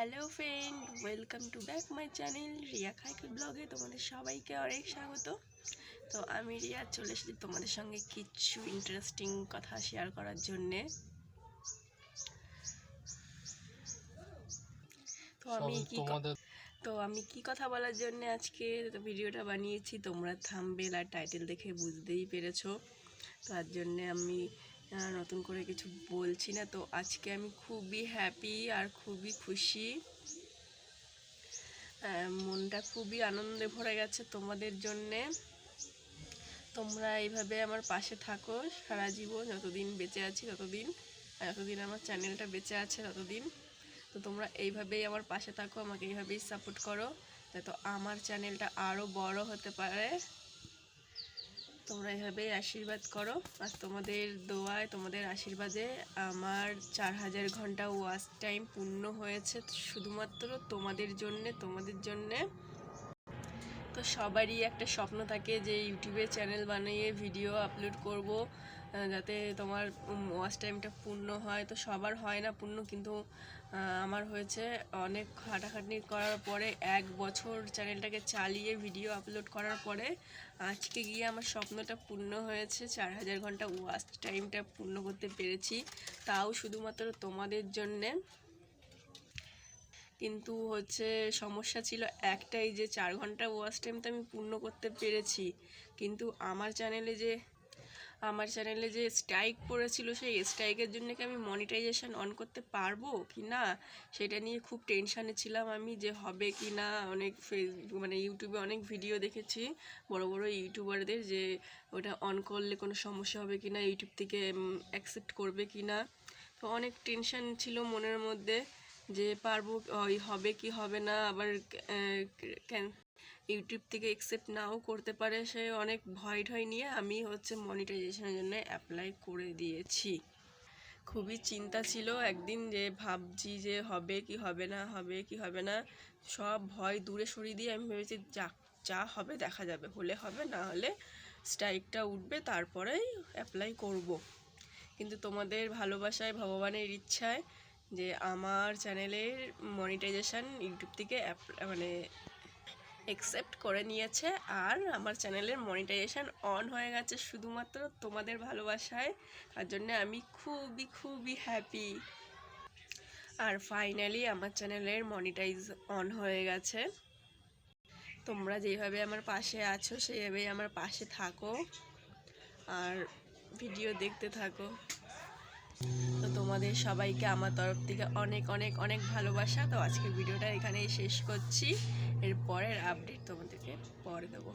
Hello friend welcome to back my channel Riya খাইকে ব্লগে তোমাদের সবাইকে অনেক স্বাগত। তো আমি রিয়া চলে এসেছি তোমাদের সঙ্গে কিছু ইন্টারেস্টিং কথা শেয়ার করার জন্যে। তো আমি কি তো আমি কি কথা বলার জন্য আজকে ভিডিওটা বানিয়েছি তোমরা থাম্বেল আর টাইটেল দেখে বুঝতেই পেরেছ। তার জন্যে আমি নতুন করে কিছু বলছি না। তো আজকে আমি খুবই হ্যাপি আর খুবই খুশি। মনটা খুবই আনন্দে ভরে গেছে তোমাদের জন্যে। তোমরা এইভাবে আমার পাশে থাকো সারা জীবন, যতদিন বেঁচে আছি ততদিন যতদিন আমার চ্যানেলটা বেঁচে আছে ততদিন। তো তোমরা এইভাবেই আমার পাশে থাকো, আমাকে এইভাবেই সাপোর্ট করো, যাতে আমার চ্যানেলটা আরও বড় হতে পারে। তোমরা এভাবে আশীর্বাদ করো আর তোমাদের দোয়ায়, তোমাদের আশীর্বাদে আমার চার হাজার ঘণ্টা ওয়াচ টাইম পূর্ণ হয়েছে শুধুমাত্র তোমাদের জন্যে তোমাদের জন্যে। তো সবারই একটা স্বপ্ন থাকে যে ইউটিউবে চ্যানেল বানিয়ে ভিডিও আপলোড করব। যাতে তোমার ওয়াচ টাইমটা পূর্ণ হয়। তো সবার হয় না পূর্ণ, কিন্তু আমার হয়েছে অনেক খাটাখাটনি করার পরে এক বছর চ্যানেলটাকে চালিয়ে ভিডিও আপলোড করার পরে আজকে গিয়ে আমার স্বপ্নটা পূর্ণ হয়েছে। চার হাজার ঘণ্টা ওয়াচ টাইমটা পূর্ণ করতে পেরেছি, তাও শুধুমাত্র তোমাদের জন্যে। কিন্তু হচ্ছে সমস্যা ছিল একটাই যে, চার ঘণ্টা ওয়াচ টাইম তো আমি পূর্ণ করতে পেরেছি। কিন্তু আমার চ্যানেলে যে আমার চ্যানেলে যে স্ট্রাইক পড়েছিল, সেই স্ট্রাইকের জন্য কি আমি মনিটাইজেশন অন করতে পারব কি না, সেটা নিয়ে খুব টেনশানে ছিলাম আমি যে হবে কি না। অনেক ফেসবুক মানে ইউটিউবে অনেক ভিডিও দেখেছি, বড় বড় ইউটিউবারদের যে ওটা অন করলে কোনো সমস্যা হবে কি না ইউটিউব থেকে অ্যাকসেপ্ট করবে কি না। তো অনেক টেনশন ছিল মনের মধ্যে যে পারব হবে কি হবে না, আবার কেন- ইউটিউব থেকে একসেপ্ট নাও করতে পারে, সে অনেক ভয় ঠয় নিয়ে আমি হচ্ছে মনিটাইজেশনের জন্য অ্যাপ্লাই করে দিয়েছি খুবই চিন্তা ছিল একদিন যে ভাবছি যে হবে কি হবে না, হবে কি হবে না সব ভয় দূরে সরিয়ে দিয়ে আমি ভেবেছি যা যা হবে দেখা যাবে, হলে হবে, না হলে স্ট্রাইকটা উঠবে, তারপরেই অ্যাপ্লাই করব। কিন্তু তোমাদের ভালোবাসায়, ভগবানের ইচ্ছায় যে আমার চ্যানেলের মনিটাইজেশন ইউটিউব থেকে অ্যাপ- মানে অ্যাকসেপ্ট করে নিয়েছে আর আমার চ্যানেলের মনিটাইজেশন অন হয়ে গেছে শুধুমাত্র তোমাদের ভালোবাসায়। তার জন্য আমি খুবই খুবই হ্যাপি আর ফাইনালি আমার চ্যানেলের মনিটাইজ অন হয়ে গেছে। তোমরা যেভাবে আমার পাশে আছো, সেইভাবেই আমার পাশে থাকো। আর ভিডিও দেখতে থাকো। তো তোমাদের সবাইকে আমার তরফ থেকে অনেক অনেক অনেক ভালোবাসা। তো আজকের ভিডিওটা এখানেই শেষ করছি। এর পরের আপডেট তোমাদেরকে পরে দেবো।